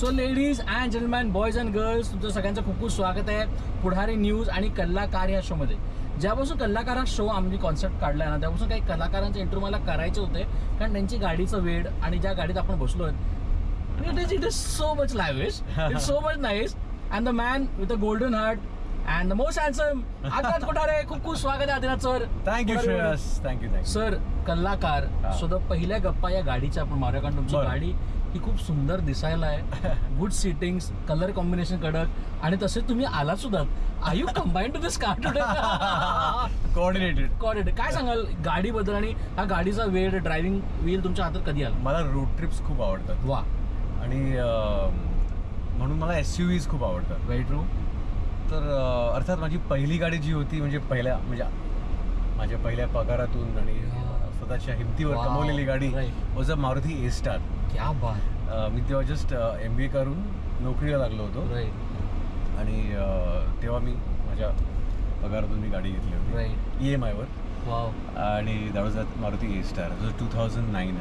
So ladies and gentleman boys and girls तुमचं सगळ्यांचं खूप खूप स्वागत आहे. पुढारी न्यूज आणि कलाकार या शोमध्ये ज्यापासून कलाकार हा शो आम्ही कॉन्सेप्ट काढला आहे ना त्यापासून काही कलाकारांचे इंटरव्ह्यू मला करायचे होते. कारण त्यांची गाडीचं वेळ आणि ज्या गाडीत आपण बसलो it is it is so much lavish it so much nice and the man with a golden heart and the most handsome Akash Kothare? खूप खूप स्वागत आहे Adinath sir thank you thank you sir कलाकार. So the पहिल्या गप्पा या गाडीच्या आपण मारूया. कारण तुमची. गाडी ही खूप सुंदर दिसायला आहे. गुड सिटिंग्स कलर कॉम्बिनेशन कडक. आणि तसे तुम्ही आलात सुद्धा. I you combine to this car today coordinated coordinate काय सांगाल? गाडीबद्दल आणि हा गाडीचा वेळ ड्रायव्हिंग व्हील तुमच्या हातात कधी आला? मला रोड ट्रिप्स खूप आवडतात. वा. आणि म्हणून मला एस यू व्हीज खूप आवडतात. व्हेरी ट्रू तर अर्थात माझी पहिली गाडी जी होती म्हणजे पहिल्या म्हणजे माझ्या पहिल्या पगारातून आणि. स्वतःच्या हिमतीवर Wow. कमवलेली गाडी Right. Was a Maruti A star क्या बात. मी तेव्हा जस्ट एम बी ए करून नोकरीला लागलो होतो. राईट आणि अं, तेव्हा मी माझ्या पगारातून मी गाडी घेतली होती. राईट ई एम आयवर वाव आणि that was a Maruti A star two thousand nine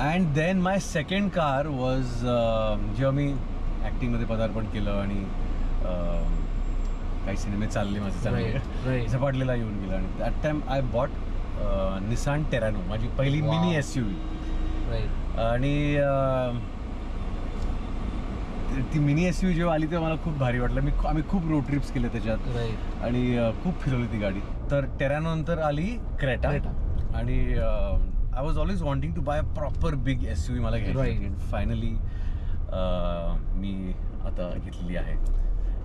and then my second car was जेव्हा मी ॲक्टिंगमध्ये पदार्पण केलं आणि अं, काही सिनेमे चालले माझे Right, चांगले. Right. झपाटलेला येऊन गेला. आणि that time I bought Nissan Terrano माझी पहिली Wow. Mini S U V right um अं, ती- ती मिनी एस यू जेव्हा आली तेव्हा मला खूप भारी वाटलं. मी आम्ही खूप रोड ट्रिप्स केले त्याच्यात. राईट आणि अ, खूप फिरवली ती गाडी. तर टेरॅनो नंतर आली क्रेटा Creta. आणि I was always wanting to buy a proper big S U मला Right. घ्यायची फायनली मी आता घेतलेली आहे.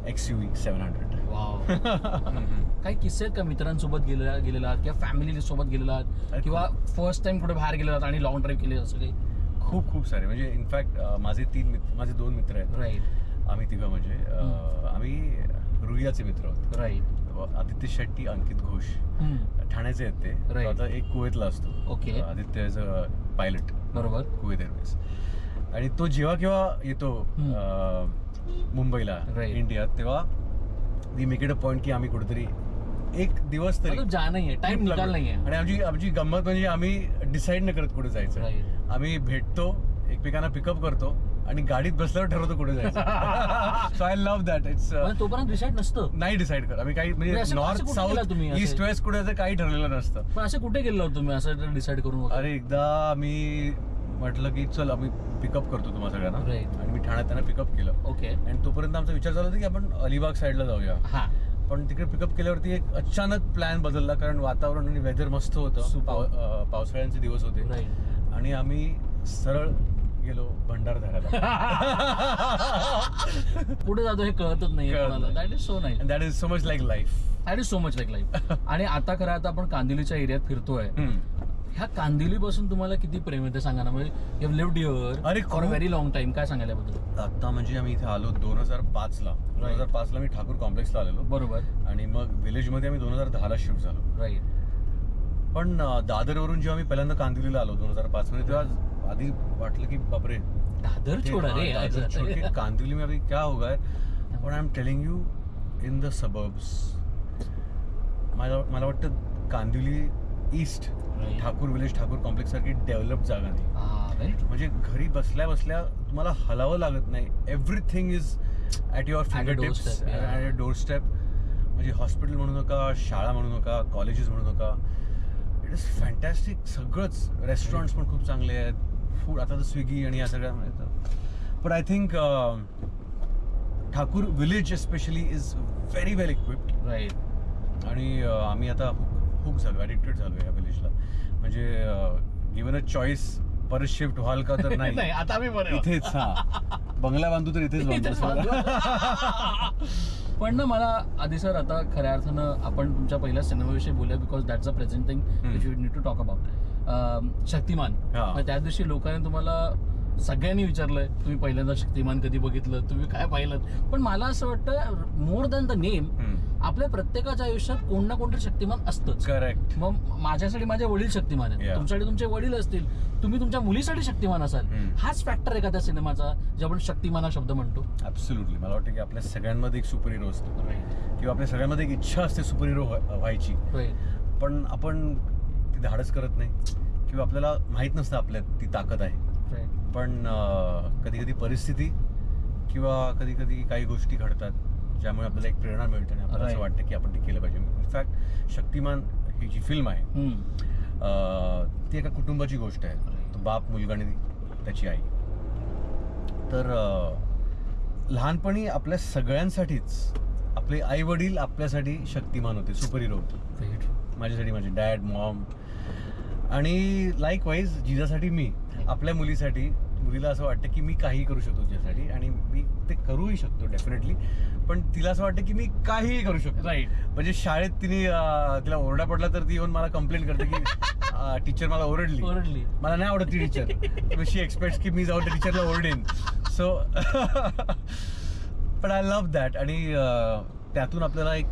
X U seven hundred wow काही किस्से आहेत का मित्रांसोबत गेलेला गेलेला किंवा फॅमिली सोबत गेलेला किंवा फर्स्ट टाइम कुठे बाहेर गेलेला आणि लॉंग ड्राईव्ह केले असं काही? खूप खूप सारे. म्हणजे इनफॅक्ट माझे तीन मित्र माझे दोन मित्र आहेत. राईट आम्ही तिघं म्हणजे. आम्ही रुईयाचे मित्र आहोत राईट आदित्य शेट्टी अंकित घोष. ठाण्याचे आहेत ते. आता एक कुवेतला असतो. अ, आदित्य इज अ पायलट बरोबर. कुवेत एअरवेज आणि तो जेव्हा केव्हा येतो मुंबईला Right. इंडियात तेव्हा we make it a point की आम्ही कुठेतरी एक दिवस तरी मतलब है टाइम है आणि आमची आमची गंमत म्हणजे आम्ही डिसाईड न करत कुठे जायचं. Right. आम्ही भेटतो एकमेकांना पिकअप करतो आणि गाडीत बसल्यावर ठरवतो कुठे जायचं. So I love that it's म्हणजे तोपर्यंत डिसाईड नसतं. नाही डिसाईड कर आम्ही काही म्हणजे म्हणजे असं- असं नॉर्थ कुठे गेला साऊथ तुम्ही असं? ईस्ट वेस्ट कुठे काही ठरलेलं नसतं. पण असे कुठे गेलो तुम्ही? असं डिसाईड करून वगैरे? अरे एकदा मी म्हटलं की चल आम्ही पिकअप करतो तुम्हाला सगळ्यांना. Right. आणि मी ठाण्यात त्यांना पिकअप केलं. ओके आणि तोपर्यंत आमचा विचार झाला होता की आपण अलिबाग साईडला जाऊया. हा. पण तिकडे पिकअप केल्यावरती एक अचानक प्लॅन बदलला कारण वातावरण आणि वेदर मस्त होतं. Super. पाव- अं, पावसाळ्यांचे दिवस होते. राईट आणि आम्ही सरळ गेलो भंडारधाराला कुठे जातो हे कळतच नाही कळत कोणाला. नाही. दॅट इज सो नाही that is so much like life that is so much like life आणि आता खरं आता आपण कांदिवलीच्या एरियात फिरतोय. ह्या कांदिवली पासून तुम्हाला किती प्रेम आहे ते सांगा ना? म्हणजे यू लिव्ड युअर अरे फॉर खूप. व्हेरी लॉंग टाइम काय सांगायला याबद्दल आता म्हणजे आम्ही इथे आलो दोन हजार पाचला. दोन हजार पाचला मी ठाकूर कॉम्प्लेक्सला आलेलो. बरोबर. आणि मग विलेजमध्ये आम्ही दोन हजार दहाला शिफ्ट झालो. राईट पण अं, दादरवरून जेव्हा मी पहिल्यांदा कांदिवलीला आलो दोन हजार पाच मध्ये तेव्हा आधी वाटलं की बापरे. दादर ते- छोडा रे हाँ, दादर छोड़ के कांदिवली में अभी क्या होगा? पण I am telling you in the suburbs मला मला वाटतं Kandivali east. Thakur village Thakur complex सारखी डेव्हलप जागा नाही. म्हणजे घरी बसल्या बसल्या तुम्हाला हलावं लागत नाही. Everything is at your finger tips. At door step म्हणजे हॉस्पिटल म्हणू नका शाळा म्हणू नका कॉलेजेस म्हणू नका. इट इज फॅन्टॅस्टिक सगळंच. रेस्टॉरंट्स पण खूप चांगले आहेत. फूड आता तर स्विगी आणि या सगळ्या पण I think Thakur village specially is very well equipped right आणि अं, आम्ही आता हुक झालो ॲडिक्टेड झालो या विलेजला म्हणजे गिवन अ चॉईस परत शिफ्ट व्हाल का तर नाही. नाही आता आहोत. इथेच हा. बंगला बांधू तर इथेच बांधू पण ना मला आधी सर आता खऱ्या अर्थानं आपण तुमच्या पहिल्या सिनेमाविषयी बोलूया because that's a present thing which you need to talk about Shaktimaan. त्या दिवशी लोकांनी तुम्हाला सगळ्यांनी विचारलंय तुम्ही पहिल्यांदा शक्तिमान कधी बघितलं? तुम्ही काय पाहिलं पण मला असं वाटतं मोर दॅन द नेम आपल्या प्रत्येकाच्या आयुष्यात कोण ना कोणतरी शक्तिमान असतंच. करेक्ट मग माझ्यासाठी माझे वडील शक्तिमान आहेत. तुमच्यासाठी तुमचे वडील असतील. तुम्ही तुमच्या मुलीसाठी शक्तिमान असाल. हाच फॅक्टर आहे का त्या सिनेमाचा जे आपण शक्तिमान हा शब्द म्हणतो. ऍब्सोल्युटली मला वाटतं की आपल्या सगळ्यांमध्ये एक सुपर हिरो असतो किंवा आपल्या सगळ्यांमध्ये एक इच्छा असते सुपर हिरो व्हायची. पण आपण ती धाडस करत नाही. किंवा आपल्याला माहीत नसतं आपल्यात ती ताकद आहे. पण कधी कधी परिस्थिती किंवा कधी कधी काही गोष्टी घडतात ज्यामुळे आपल्याला एक प्रेरणा मिळते आणि आपल्याला असं. वाटतं की आपण ते केलं पाहिजे. इनफॅक्ट शक्तिमान ही जी फिल्म आहे ती एका कुटुंबाची गोष्ट आहे. तो बाप मुलगा आणि त्याची आई. तर लहानपणी आपल्या सगळ्यांसाठीच आपले आई वडील आपल्यासाठी शक्तिमान होते सुपर हिरो होते. माझ्यासाठी माझे डॅड मॉम आणि लाईक वाईज जिजासाठी मी. आपल्या मुलीसाठी मुलीला असं वाटतं की मी काही करू शकतो तिच्यासाठी आणि मी ते करूही शकतो डेफिनेटली पण तिला असं वाटतं की मी काहीही करू शकतो. Right. म्हणजे शाळेत तिने तिला ओरडा पडला तर ती येऊन मला कंप्लेंट करते की टीचर मला ओरडली. ओरडली. मला नाही आवडत ती टीचर शी एक्सपेक्ट की मी जाऊन त्या टीचरला ओरडेन. सो पण आय लव्ह दॅट आणि त्यातून आपल्याला एक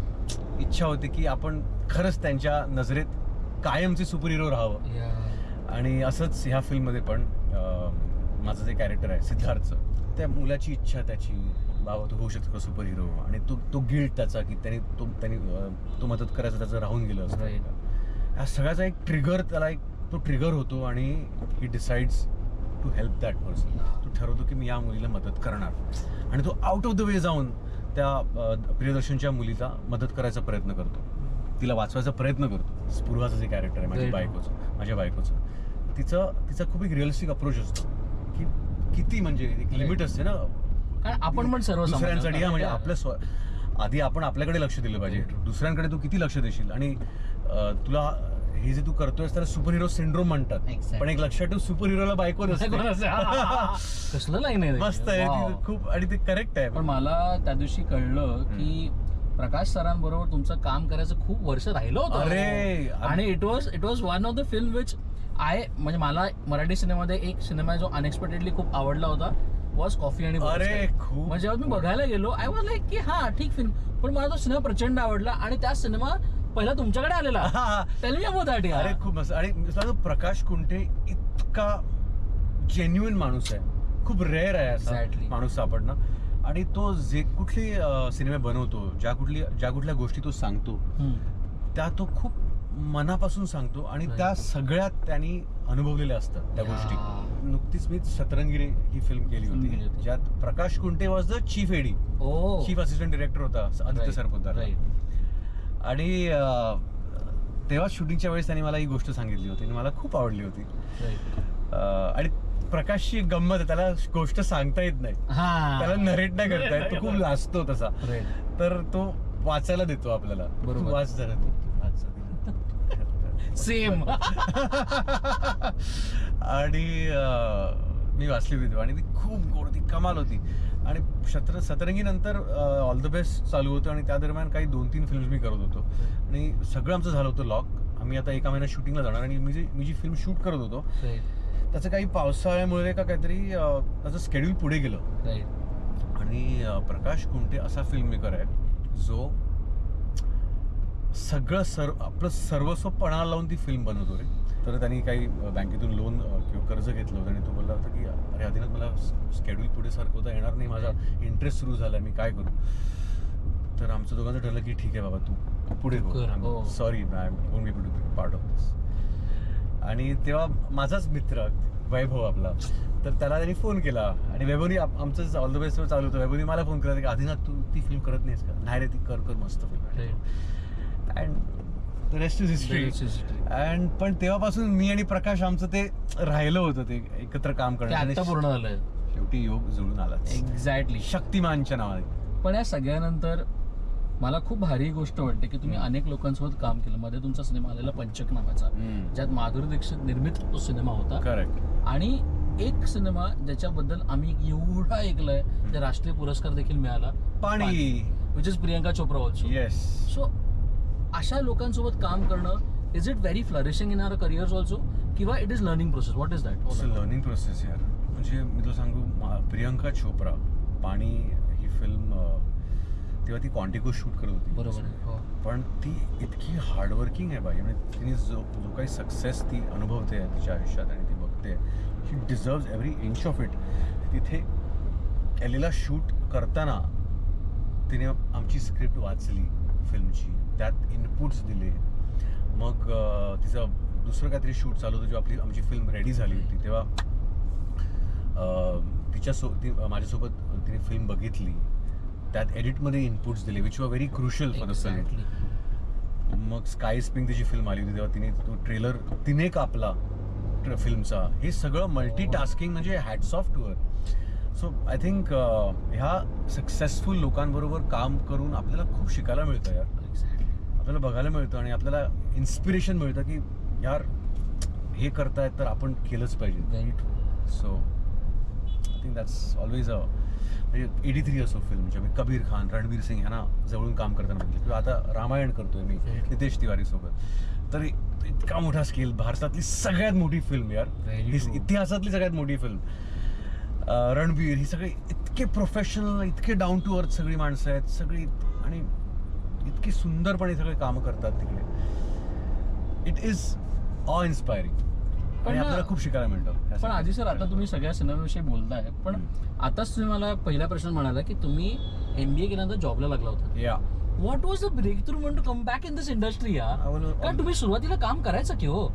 इच्छा होते की आपण खरंच त्यांच्या नजरेत कायमचे सुपर हिरो राहावं. आणि असंच ह्या फिल्ममध्ये पण माझं जे कॅरेक्टर आहे सिद्धार्थचं त्या मुलाची इच्छा त्याची बाबा तो होऊ शकतो का सुपर हिरो आणि तो तो गिल्ट त्याचा की त्याने तो त्याने तो मदत करायचं त्याचं राहून गेलं असतं. ह्या सगळ्याचा एक ट्रिगर त्याला एक तो ट्रिगर होतो आणि he decides to help that person तो ठरवतो की मी या मुलीला मदत करणार. आणि तो आउट ऑफ द वे जाऊन त्या प्रियदर्शनच्या मुलीला मदत करायचा प्रयत्न करतो. तिला वाचवायचा प्रयत्न करतो. स्पूर्वाचं जे कॅरेक्टर आहे माझ्या. बायकोचं माझ्या बायकोचं. तिचं तिचा खूप एक रिअलिस्टिक अप्रोच असतो. की किती म्हणजे एक लिमिट असते ना. कारण आपण पण सर्व दुसऱ्यांसाठी हा म्हणजे आपल्या स्व आधी आपण आपल्याकडे लक्ष दिलं पाहिजे. दुसऱ्यांकडे तू किती लक्ष देशील? आणि तुला हे जे तू करतोयस त्याला सुपर हिरो सिंड्रोम म्हणतात. पण एक लक्षात ठेव सुपर हिरोला बायको कसलं आहे मस्त आहे. खूप आणि ते करेक्ट आहे. पण मला त्या दिवशी कळलं की प्रकाश सरांबरोबर तुमचं काम करायचं खूप वर्ष राहिलं होतं. अरे, आणि it was it was one of the film which I म्हणजे मला मराठी सिनेमामध्ये एक सिनेमा जो अनएक्सपेक्टेडली खूप आवडला होता वॉज कॉफी आणि अरे. खूप- म्हणजे जेव्हा मी बघायला गेलो आय वॉज लाईक की हा ठीक फिल्म पण मला तो सिनेमा प्रचंड आवडला आणि त्या सिनेमा पहिला तुमच्याकडे आलेला. टेल मी अबाउट दॅट अरे खूप मस्त. आणि प्रकाश कुंटे इतका जेन्युइन माणूस आहे. खूप रेअर आहे असा. माणूस सापडणं. आणि तो जे कुठले सिनेमे बनवतो ज्या कुठली ज्या कुठल्या गोष्टी तो सांगतो त्या तो खूप मनापासून सांगतो आणि. त्या सगळ्यात त्यांनी अनुभवलेल्या असतात त्या. गोष्टी. नुकतीच मी सतरंगिरे ही फिल्म केली होती. ज्यात Prakash Kunte was the chief AD chief assistant director होता आदित्य सरपोतदार. आणि तेव्हा शूटिंगच्या वेळेस त्यांनी मला ही गोष्ट सांगितली होती आणि मला खूप आवडली होती. आणि प्रकाशची गंमत आहे त्याला गोष्ट सांगता येत नाही. हा. त्याला नरेट नाही करता येत. तो खूप लाजतो तसा. तर तो वाचायला देतो आपल्याला. बरोबर. वाच जरा तू. सेम आणि मी वाचली होती आणि ती खूप गोड ती कमाल होती. आणि शत्र सतरंगी नंतर ऑल द बेस्ट चालू होतं आणि त्या दरम्यान काही दोन तीन फिल्म्स मी करत होतो. आणि सगळं आमचं झालं होतं लॉक आम्ही आता एका महिन्यात शूटिंगला जाणार आणि मी जी मी जी फिल्म शूट करत होतो त्याचं काही पावसाळ्यामुळे का काहीतरी त्याचं स्केड्यूल पुढे गेलं. आणि प्रकाश कुंटे असा फिल्म मेकर आहे जो सगळं सर्व आपलं सर्वस्व पणाला लावून ती फिल्म बनवतो रे. तर त्यांनी काही बँकेतून लोन किंवा कर्ज घेतलं होतं आणि तो बोलला होता की अरे आधीनाथ मला स्केड्यूल पुढे सरकवता येणार नाही माझा इंटरेस्ट सुरू झाला मी काय करू? तर आमचं दोघांचं ठरलं की ठीक आहे बाबा तू पुढे कर, sorry I won't be to part of this आणि तेव्हा माझाच मित्र वैभव आपला तर त्याला त्यांनी फोन केला. आणि वैभवनी आमचं ऑल द बेस्ट चालू होतं. वैभवनी मला फोन केला की आधीनाथ तू ती फिल्म करत नाहीस का? नाही रे ती कर कर मस्त film and rest is history and पण तेव्हापासून मी आणि प्रकाश आमचं ते राहिलं होतं ते एकत्र काम ते करण्याचं. आता आणि पूर्ण झालंय. शेवटी योग जुळून आला एक्झॅक्टली शक्तिमानच्या नावाने. पण या सगळ्यानंतर मला खूप भारी गोष्ट वाटते की तुम्ही अनेक लोकांसोबत काम केलं. मध्ये तुमचा सिनेमा आलेला पंचक नावाचा. ज्यात माधुरी दीक्षित निर्मित तो सिनेमा होता. करेक्ट आणि एक सिनेमा ज्याच्याबद्दल आम्ही एवढा ऐकलंय ते राष्ट्रीय पुरस्कार देखील मिळाला. पाणी. Which is Priyanka Chopra also yes so अशा लोकांसोबत काम करणं is it very flourishing in our careers also किंवा it is learning process what is it's a that learning process यार. म्हणजे मी तुला सांगू मा- प्रियंका चोप्रा पाणी ही फिल्म तेव्हा ती क्वांटिको शूट करत होती. बरोबर हो. पण ती इतकी हार्डवर्किंग आहे बाई. म्हणजे तिने जो जो काही सक्सेस ती अनुभवते तिच्या आयुष्यात आणि ती बघते he deserves every inch of it तिथे एलीला शूट करताना तिने आमची स्क्रिप्ट वाचली. फिल्मची. त्यात इनपुट्स दिले. मग तिचं दुसरं काहीतरी शूट चालू होतं जेव्हा आपली आमची फिल्म रेडी झाली होती तेव्हा तिच्या सो ती माझ्यासोबत तिने फिल्म बघितली. त्यात एडिटमध्ये इनपुट्स दिले which were very crucial for the film. मग स्काय स्प्रिंग तिची फिल्म आली होती तेव्हा तिने तो ट्रेलर तिने कापला फिल्मचा हे सगळं मल्टी टास्किंग म्हणजे hats off so I think ह्या सक्सेसफुल लोकांबरोबर काम करून आपल्याला खूप शिकायला मिळतं यार. आपल्याला बघायला मिळतं आणि आपल्याला इन्स्पिरेशन मिळतं की यार हे करतायत तर आपण केलंच पाहिजे Very true. So I think that's always a म्हणजे एटी थ्री असो फिल्म म्हणजे मी कबीर खान रणवीर सिंग ह्यांना जवळून काम करताना बघितलं किंवा आता रामायण करतोय मी. नितेश तिवारी सोबत तर इतका मोठा स्केल भारतातली सगळ्यात मोठी फिल्म यार. इतिहासातली सगळ्यात मोठी फिल्म रणवीर ही सगळी इतके प्रोफेशनल इतके डाऊन टू अर्थ सगळी माणसं आहेत सगळी आणि इतकी सुंदरपणे सगळे कामं करतात तिकडे. इट इज ऑ इन्स्पायरिंग पण आपल्याला खूप शिकायला मिळतं पण आधी सर आता तुम्ही सगळ्या सिनेमाविषयी बोलताय पण. आताच तुम्ही मला पहिला प्रश्न म्हणाला की तुम्ही एमबीए केल्यानंतर जॉबला लागला होता. Yeah what was the breakthrough म्हणून to come back in this industry yeah कारण तुम्ही सुरुवातीला काम करायचं की हो.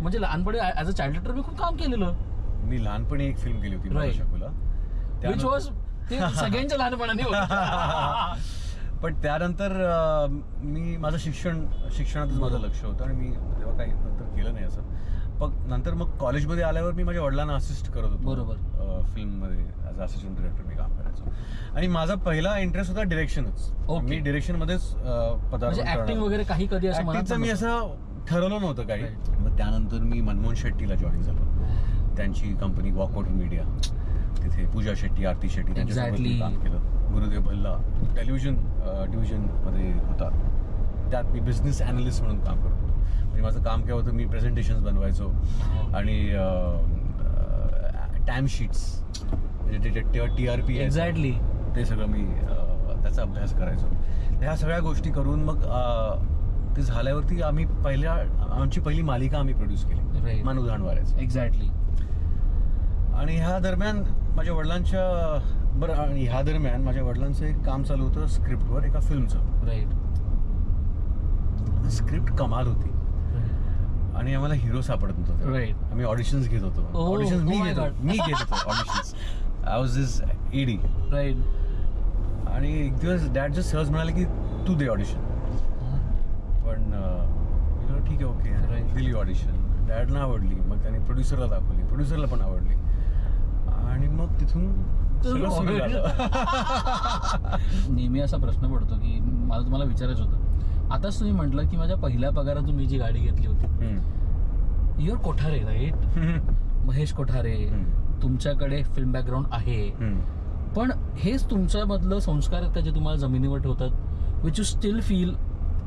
म्हणजे लहानपणी ऍज अ चाइल्ड मी खूप काम केलेलं. मी लहानपणी एक फिल्म केली होती विच वॉज ते सगळ्यांच्या लहानपणाने. पण त्यानंतर मी माझं शिक्षण शिक्षणातच माझं लक्ष होतं आणि मी तेव्हा काही नंतर केलं नाही असं पण नंतर मग कॉलेजमध्ये आल्यावर मी माझ्या वडिलांना असिस्ट करत होतो बरोबर. फिल्ममध्ये ॲज असिस्टंट डिरेक्टर मी काम करायचो आणि माझा पहिला इंटरेस्ट होता डिरेक्शनच. मी डिरेक्शनमध्येच म्हणजे ऍक्टिंग. वगैरे काही कधी असं मी? असं ठरवलं नव्हतं काही. मग त्यानंतर मी मनमोहन शेट्टीला जॉईन झालो त्यांची कंपनी वॉकआउट मीडिया तिथे पूजा शेट्टी आरती शेट्टी त्यांच्यासोबत मी Exactly. काम केलं. गुरुदेव भल्ला टेलिव्हिजन डिव्हिजनमध्ये होता. त्यात मी बिझनेस अनालिस्ट म्हणून काम करत म्हणजे माझं काम काय होतं मी प्रेझेंटेशन्स बनवायचो आणि टाइम शीट्स म्हणजे टी आर पी एक्झॅक्टली ते सगळं मी त्याचा अभ्यास करायचो. ह्या सगळ्या गोष्टी करून मग ते झाल्यावरती आम्ही पहिल्या आमची पहिली मालिका आम्ही प्रोड्यूस केली. मन उदाहरण एक्झॅक्टली आणि ह्या दरम्यान माझ्या वडिलांच्या बरं आणि ह्या दरम्यान माझ्या वडिलांचं एक काम चालू होतं स्क्रिप्टवर एका फिल्मचं. राईट स्क्रिप्ट कमाल होती. आणि आम्हाला हिरो सापडत नव्हतो Right. आम्ही ऑडिशन्स घेत होतो. Oh, ऑडिशन्स मी oh घेत होतो. मी घेत होतो auditions I was this ED right आणि एक दिवस डॅड जस्ट सहज म्हणाले की तू दे ऑडिशन पण म्हटलं, ठीक आहे ओके. दिली ऑडिशन डॅडना आवडली. मग त्याने प्रोड्युसरला दाखवली. प्रोड्युसरला पण आवडली. आणि मग तिथून सगळं सुरू झालं नेहमी असा प्रश्न पडतो की मला तुम्हाला विचारायचं होतं आताच तुम्ही म्हटलं की माझ्या पहिल्या पगारातून मी जी गाडी घेतली होती हम्म. Your Kothare right Mahesh Kothare hmm. तुमच्याकडे फिल्म बॅकग्राऊंड आहे हम्म. पण हेच तुमच्यामधलं संस्कार आहेत का जे तुम्हाला जमिनीवर ठेवतात विच यू स्टील फील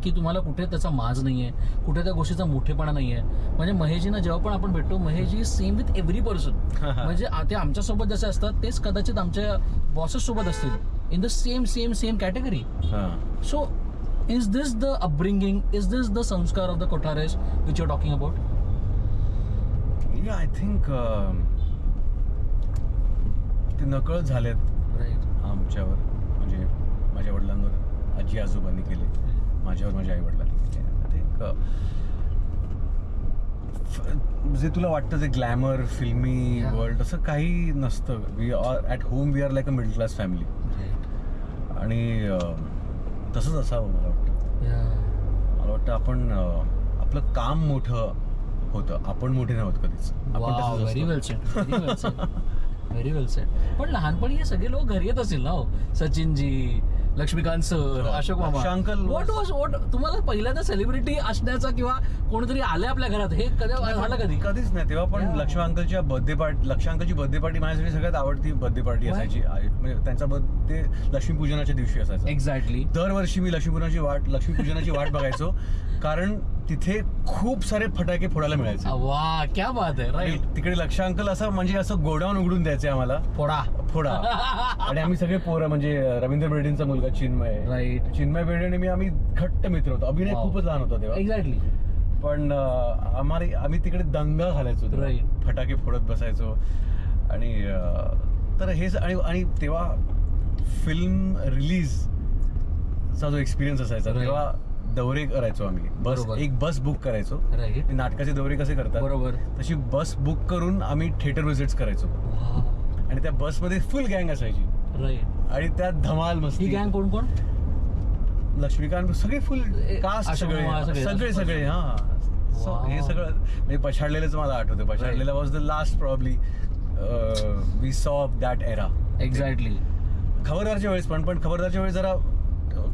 की तुम्हाला कुठे त्याचा माज नाही आहे कुठे त्या गोष्टीचा मोठेपणा नाही आहे म्हणजे महेशजींना जेव्हा पण आपण भेटतो Maheshji same with every person म्हणजे ते आमच्यासोबत जसे असतात तेच कदाचित आमच्या बॉसेस सोबत असतील. In the same same same category. So is this the upbringing is this the sanskar of the Kothares which you talking about think um, ते नकळत झालेत राईट आमच्यावर म्हणजे माझ्या वडिलांवर. आजी आजोबांनी केले माझ्यावर माझ्या आई वडिलांनी केले फ- जे तुला वाटतं ते ग्लॅमर फिल्मी. वर्ल्ड असं काही नसतं. We are at home we are like a middle class family आणि तसंच असावं मला वाटतं. मला वाटतं आपण आपलं काम मोठं होतं. आपण मोठे नव्हत कधीच. व्हेरी. वेल सेट पण लहानपणी हे सगळे लोक घरी येत असतील ना हो? सचिनजी लक्ष्मीकांत सर अशोक मामा. व्हॉट was- वॉज व्हॉट तुम्हाला पहिल्यांदा सेलिब्रिटी असण्याचा किंवा कोणीतरी आले आपल्या घरात हे कधी झालं कधी? कधीच नाही तेव्हा पण. लक्ष्मी अंकलच्या बर्थडे पार्टी लक्ष्मी अंकलची बर्थडे पार्टी माझ्यासाठी सगळ्यात आवडती बर्थडे पार्टी? असायची. म्हणजे त्यांचा बर्थडे लक्ष्मीपूजनाच्या दिवशी असायचा. एक्झॅक्टली दरवर्षी मी लक्ष्मीपूजनाची वाट लक्ष्मीपूजनाची वाट बघायचो. कारण तिथे खूप सारे फटाके फोडायला मिळायचे. वा क्या बात आहे राईट तिकडे लक्ष अंकल असं म्हणजे असं गोडाऊन उघडून द्यायचे आम्हाला. फोडा. फोडा. आणि आम्ही सगळे पोरं म्हणजे रवींद्र बेर्डेंचा मुलगा चिन्मय. राईट चिन्मय बेर्डे आणि मी आम्ही घट्ट मित्र होतो. अभिनय Wow. खूपच लहान होता तेव्हा. एक्झॅक्टली पण अं, आम्हाला आम्ही तिकडे दंगा घालायचो तेव्हा. Right. फटाके फोडत बसायचो. आणि अं, तर हेच आणि आणि तेव्हा फिल्म रिलीज चा जो एक्सपिरियन्स असायचा Right. तेव्हा दौरे करायचो आम्ही. बस बरोबर. एक बस बुक करायचो. राईट नाटकाचे दौरे कसे करतात? बरोबर. तशी बस बुक करून आम्ही थिएटर विजिट्स करायचो. आणि त्या बसमध्ये फुल गँग असायची. राईट आणि त्यात धमाल ही मस्ती गँग कोण कोण? लक्ष्मीकांत सगळे फुल ए, कास्ट अशोक सगळे. सगळे, सगळे हा. Wow. हे सगळं म्हणजे पछाडलेलंच मला आठवतं. Pachhadlela was the last probably we saw that era exactly खबरदारच्या वेळेस पण पण खबरदारच्या वेळेस जरा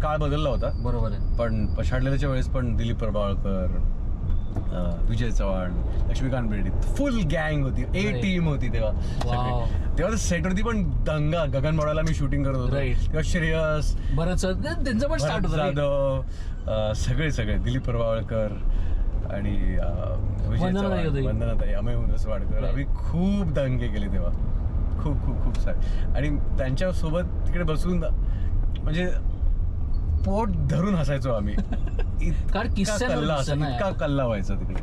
काळ बदलला होता बरोबर आहे पण पछाडलेल्याच्या वेळेस पण दिलीप प्रभावळकर अं, विजय चव्हाण लक्ष्मीकांत बेर्डे फुल गँग होती ए Right. टीम होती तेव्हा Wow. सगळे. तेव्हा सेटवरती पण दंगा गगनबावड्याला मी शूटिंग करत होतो Right. तेव्हा श्रेयस बरंच त्यांचं पण स्टार्ट भरत होतं right? जाधव अं, सगळे सगळे दिलीप प्रभावळकर आणि अं, विजय वंदनाताई चव्हाण, होती. वंदनाताई अमय उनसवाडकर Right. आम्ही खूप दंगे केले तेव्हा खूप खूप खूप सारे आणि त्यांच्यासोबत तिकडे बसून म्हणजे पोट धरून हसायचो आम्ही. इतका कारण कल्ला किस्से असायचा, ना इतका यार. कल्ला व्हायचा तिकडे.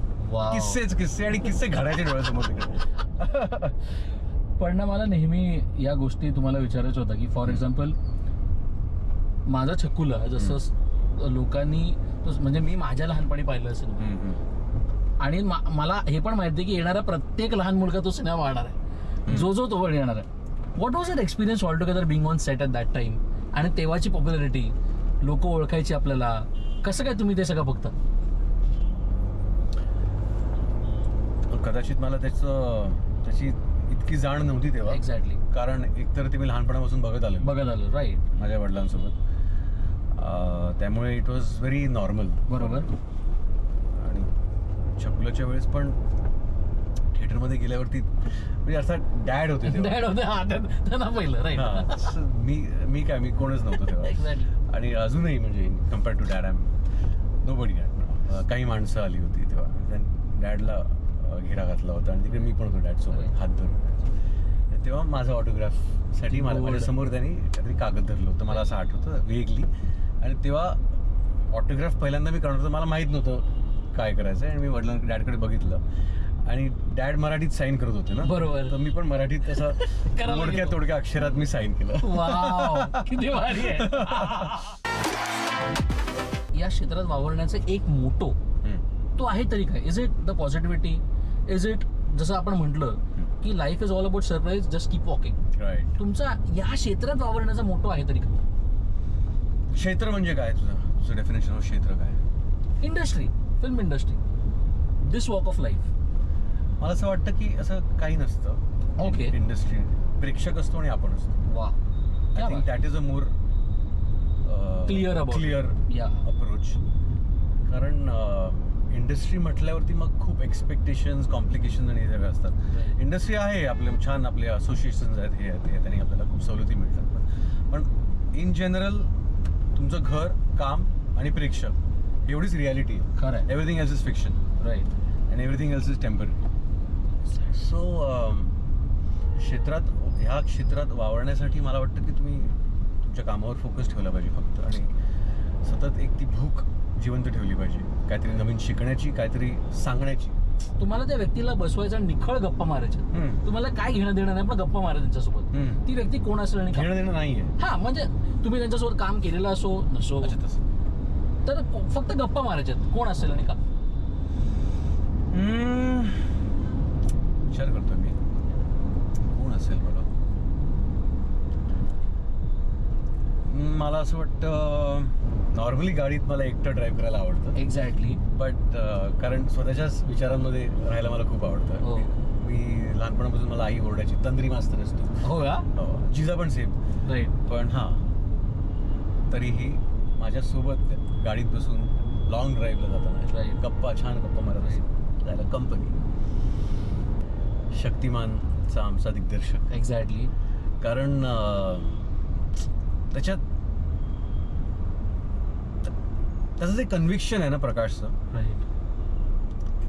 किस्सेच किस्से आणि किस्से घडायचे डोळ्यासमोर तिकडे. पण ना मला नेहमी या गोष्टी तुम्हाला विचारायचं होतं की फॉर एक्झाम्पल माझा छकुला जसं स- लोकांनी तो- म्हणजे मी माझ्या लहानपणी पाहिलं असेल. हम्म, हम्म. आणि मा- मला हे पण माहिती आहे की येणारा प्रत्येक लहान मुलगा तो सिनेमा पाहणार आहे. जो जो तो पण येणार आहे. What was our experience all together being on set at that time आणि तेव्हाची पॉप्युलॅरिटी लोक ओळखायची आपल्याला. कसं काय तुम्ही ते सगळं बघता? कदाचित मला त्याचं त्याची इतकी जाण नव्हती तेव्हा. एक्झॅक्टली कारण एकतर ते मी लहानपणापासून बघत आलो बघत आलं राईट माझ्या वडिलांसोबत. त्यामुळे इट वॉज व्हेरी नॉर्मल बरोबर. आणि छकुलाच्या वेळेस पण थिएटरमध्ये गेल्यावरती म्हणजे अर्थात डॅड होते. डॅड होते हा त्यांना पहिलं राईट मी मी काय मी कोणच नव्हतो तेव्हा. एक्झॅक्टली आणि अजूनही म्हणजे compare to dad I know buddy dad काही माणसं आली होती तेव्हा. डॅडला घेरा घातला होता आणि तिकडे मी पण होतो डॅड सोबत Okay. हात धरून. तेव्हा माझा ऑटोग्राफसाठी मला. माझ्यासमोर त्यांनी काहीतरी कागद धरलं होतं मला असं आठवतं वेगली आणि तेव्हा ऑटोग्राफ पहिल्यांदा मी करणार होतो मला माहीत नव्हतं काय करायचं आणि मी वडिलांकडे डॅडकडे बघितलं. आणि डॅड मराठीत साईन करत होते ना? बरोबर. तर मी पण मराठीत करायला मोडक्या गेलो. तोडक्या अक्षरात मी साईन केलं. वाव किती भारी आहे. या क्षेत्रात वावरण्याचा एक मोटो हम्म. तो आहे तरी काय? Is it the positivity is it जसं आपण म्हटलं की life is all about surprise just keep walking right तुमचा या क्षेत्रात वावरण्याचा मोटो आहे तरी काय? क्षेत्र म्हणजे काय तुझं? तुझं डेफिनेशन ऑफ क्षेत्र काय? Industry film industry this walk of life मला असं वाटतं की असं काही नसतं. Okay. इंडस्ट्री प्रेक्षक असतो आणि आपण असतो. वा. I think that is a more Clear about it. Clear Yeah. Approach कारण इंडस्ट्री म्हटल्यावरती मग खूप एक्सपेक्टेशन्स कॉम्प्लिकेशन आणि हे सगळं असतात. इंडस्ट्री आहे आपले छान आपले असोसिएशन्स आहेत हे आहेत हे त्यांनी आपल्याला खूप सवलती मिळतात. पण पण इन जनरल तुमचं घर काम आणि प्रेक्षक एवढीच रियालिटी आहे. खरं everything else is fiction right and everything else is temporary so क्षेत्रात ह्या क्षेत्रात वावरण्यासाठी मला वाटतं की तुम्ही तुमच्या कामावर फोकस ठेवला पाहिजे फक्त. आणि सतत एक ती भूक जिवंत ठेवली पाहिजे. काहीतरी नवीन शिकण्याची काहीतरी सांगण्याची. तुम्हाला त्या व्यक्तीला बसवायचा निखळ गप्पा मारायच्या. तुम्हाला काय घेणं देणं नाही पण गप्पा मारा त्यांच्यासोबत. ती व्यक्ती कोण असेल आणि घेणं देणं नाही आहे हा म्हणजे तुम्ही त्यांच्यासोबत काम केलेलं असो नसो. तर फक्त गप्पा मारायच्यात. कोण असेल आणि का. विचार करतोय मी कोण असेल बरं मला असं वाटतं नॉर्मली गाडीत मला एकटं ड्राईव्ह करायला आवडतं. एक्झॅक्टली बट कारण स्वतःच्याच विचारांमध्ये राहायला मला खूप आवडतं. हो. मी- लहानपणापासून मला आई ओरडायची तंद्री मास्तर असतो हो का? हो, जिजा पण सेम राईट पण हां. तरीही माझ्यासोबत गाडीत बसून लॉंग ड्राईव्हला जाताना. गप्पा छान गप्पा मारत असतो जायला कंपनी शक्तिमानचा आमचा दिग्दर्शक. एक्झॅक्टली कारण त्याच्यात त्याचं जे कन्व्हिक्शन आहे ना प्रकाशचं राईट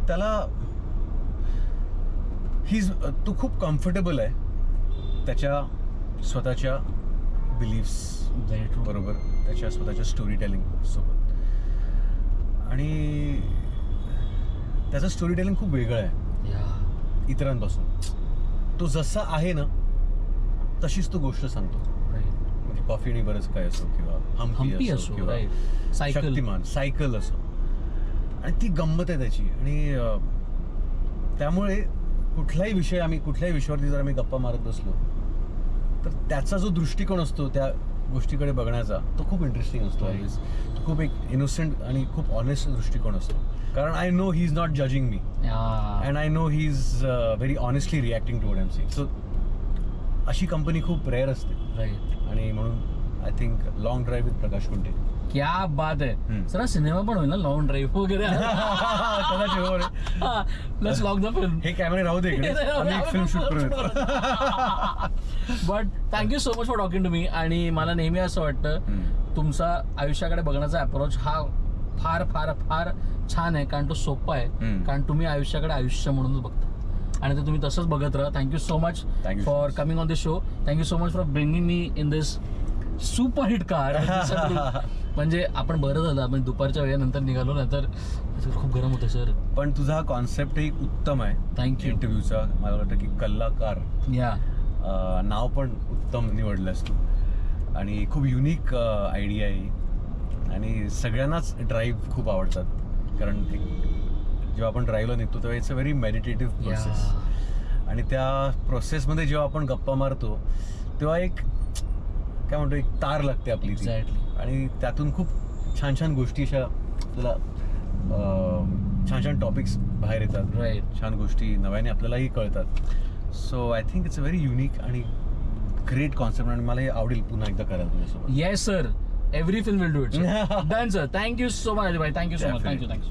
त्याला ही तो खूप कम्फर्टेबल आहे त्याच्या स्वतःच्या बिलीफ्स बरोबर त्याच्या स्वतःच्या स्टोरी टेलिंग सोबत. आणि त्याचं स्टोरी टेलिंग खूप वेगळं आहे. इतरांपासून. तो जसा आहे ना तशीच तो गोष्ट सांगतो. म्हणजे कॉफी आणि बरंच काय असो किंवा हम्पी असो किंवा सायकल शक्तिमान सायकल असो. आणि ती गंमत आहे त्याची. आणि त्यामुळे कुठलाही विषय आम्ही कुठल्याही विषयावरती जर आम्ही गप्पा मारत बसलो तर त्याचा जो दृष्टिकोन असतो त्या गोष्टीकडे बघण्याचा तो खूप इंटरेस्टिंग असतो. ऑलवेज तो खूप एक इनोसेंट आणि खूप ऑनेस्ट दृष्टिकोन असतो. कारण I know he is not judging me and I know he is very honestly reacting to what am saying so अशी कंपनी खूप रेअर असते. राईट आणि म्हणून I think long drive with Prakash Kunte क्या बात आहे. सर सिनेमा पण होईल ना लॉंग ड्राईव्ह वगैरे. लेट्स लॉक द फिल्म हे कॅमेरे राहू दे एक फिल्म शूट करू but thank you so much for talking to मी आणि मला नेहमी असं वाटतं. तुमचा आयुष्याकडे बघण्याचा अप्रोच हा फार फार फार छान आहे. कारण तो सोपा आहे. कारण तुम्ही आयुष्याकडे आयुष्य म्हणूनच बघता. आणि ते तुम्ही तसंच बघत राहा. Thank you so much for. Coming on this show thank you so much for bringing me in this super hit car म्हणजे आपण बरं झालं. आपण दुपारच्या वेळेनंतर निघालो ना तर खूप गरम होतं सर. पण तुझा हा कॉन्सेप्टही उत्तम आहे. You. इंटरव्ह्यूचा मला वाटतं की कल्लाकार या नाव पण उत्तम निवडलंस तू. आणि खूप युनिक आयडिया आहे. आणि सगळ्यांनाच ड्राईव्ह खूप आवडतात. कारण जेव्हा आपण ड्राईव्हला निघतो तेव्हा it's a very meditative process आणि त्या प्रोसेसमध्ये जेव्हा आपण गप्पा मारतो तेव्हा एक काय म्हणतो एक तार लागते आपली. आणि त्यातून खूप छान छान गोष्टी अशा तुला अं, छान छान टॉपिक्स बाहेर येतात. राईट छान गोष्टी नव्याने आपल्यालाही कळतात. So I think it's a very unique आणि ग्रेट कॉन्सेप्ट आणि मला हे आवडेल पुन्हा एकदा करायला yes sir every film will do it. Sir. Done, sir. Thank you so much, Thank you so much. Thank you. Thanks.